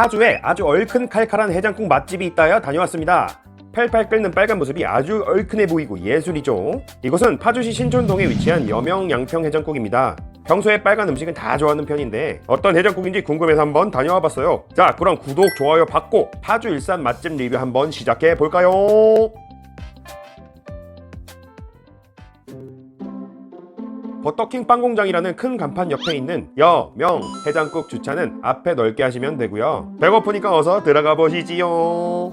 파주에 아주 얼큰 칼칼한 해장국 맛집이 있다여 다녀왔습니다. 팔팔 끓는 빨간 모습이 아주 얼큰해 보이고 예술이죠. 이곳은 파주시 신촌동에 위치한 여명 양평 해장국입니다. 평소에 빨간 음식은 다 좋아하는 편인데 어떤 해장국인지 궁금해서 한번 다녀와 봤어요. 자, 그럼 구독, 좋아요 받고 파주 일산 맛집 리뷰 한번 시작해 볼까요? 버터킹 빵공장이라는 큰 간판 옆에 있는 여 명 해장국 주차는 앞에 넓게 하시면 되고요. 배고프니까 어서 들어가 보시지요.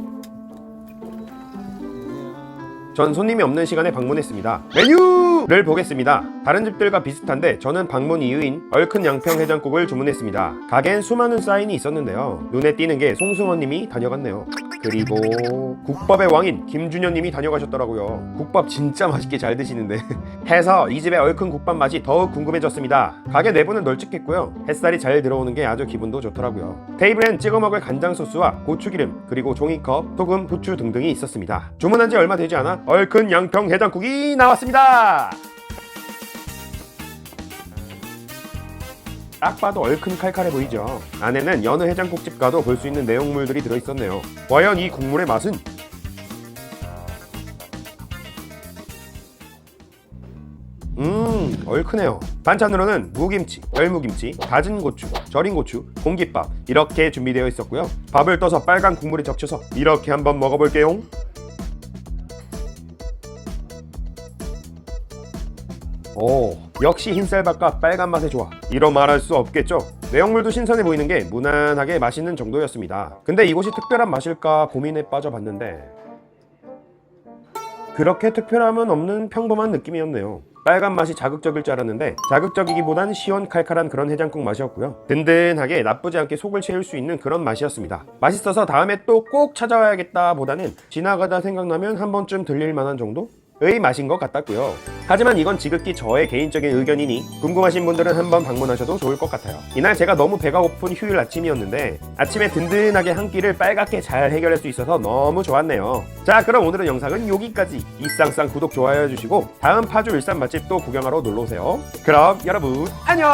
전 손님이 없는 시간에 방문했습니다. 메뉴를 보겠습니다. 다른 집들과 비슷한데 저는 방문 이유인 얼큰 양평 해장국을 주문했습니다. 가게엔 수많은 사인이 있었는데요. 눈에 띄는 게 송승헌님이 다녀갔네요. 그리고 국밥의 왕인 김준현님이 다녀가셨더라고요. 국밥 진짜 맛있게 잘 드시는데 해서 이 집의 얼큰 국밥 맛이 더욱 궁금해졌습니다. 가게 내부는 널찍했고요. 햇살이 잘 들어오는 게 아주 기분도 좋더라고요. 테이블엔 찍어 먹을 간장 소스와 고추기름 그리고 종이컵, 소금, 부추 등등이 있었습니다. 주문한 지 얼마 되지 않아 얼큰 양평 해장국이 나왔습니다. 딱 봐도 얼큰 칼칼해 보이죠. 안에는 여느 해장국집 가도 볼 수 있는 내용물들이 들어있었네요. 과연 이 국물의 맛은? 음, 얼큰해요. 반찬으로는 무김치, 열무김치, 다진 고추, 절인 고추, 공깃밥 이렇게 준비되어 있었고요. 밥을 떠서 빨간 국물에 적셔서 이렇게 한번 먹어볼게요. 오, 역시 흰쌀밥과 빨간 맛의 조화. 이로 말할 수 없겠죠. 내용물도 신선해 보이는 게 무난하게 맛있는 정도였습니다. 근데 이곳이 특별한 맛일까 고민에 빠져봤는데 그렇게 특별함은 없는 평범한 느낌이었네요. 빨간 맛이 자극적일 줄 알았는데 자극적이기보단 시원칼칼한 그런 해장국 맛이었고요. 든든하게 나쁘지 않게 속을 채울 수 있는 그런 맛이었습니다. 맛있어서 다음에 또 꼭 찾아와야겠다 보다는 지나가다 생각나면 한 번쯤 들릴 만한 정도? 의 맛인 것 같았고요. 하지만 이건 지극히 저의 개인적인 의견이니 궁금하신 분들은 한번 방문하셔도 좋을 것 같아요. 이날 제가 너무 배가 고픈 휴일 아침이었는데 아침에 든든하게 한 끼를 빨갛게 잘 해결할 수 있어서 너무 좋았네요. 자 그럼 오늘은 영상은 여기까지 이쌍쌍 구독 좋아요 해주시고 다음 파주 일산 맛집 또 구경하러 놀러오세요. 그럼 여러분 안녕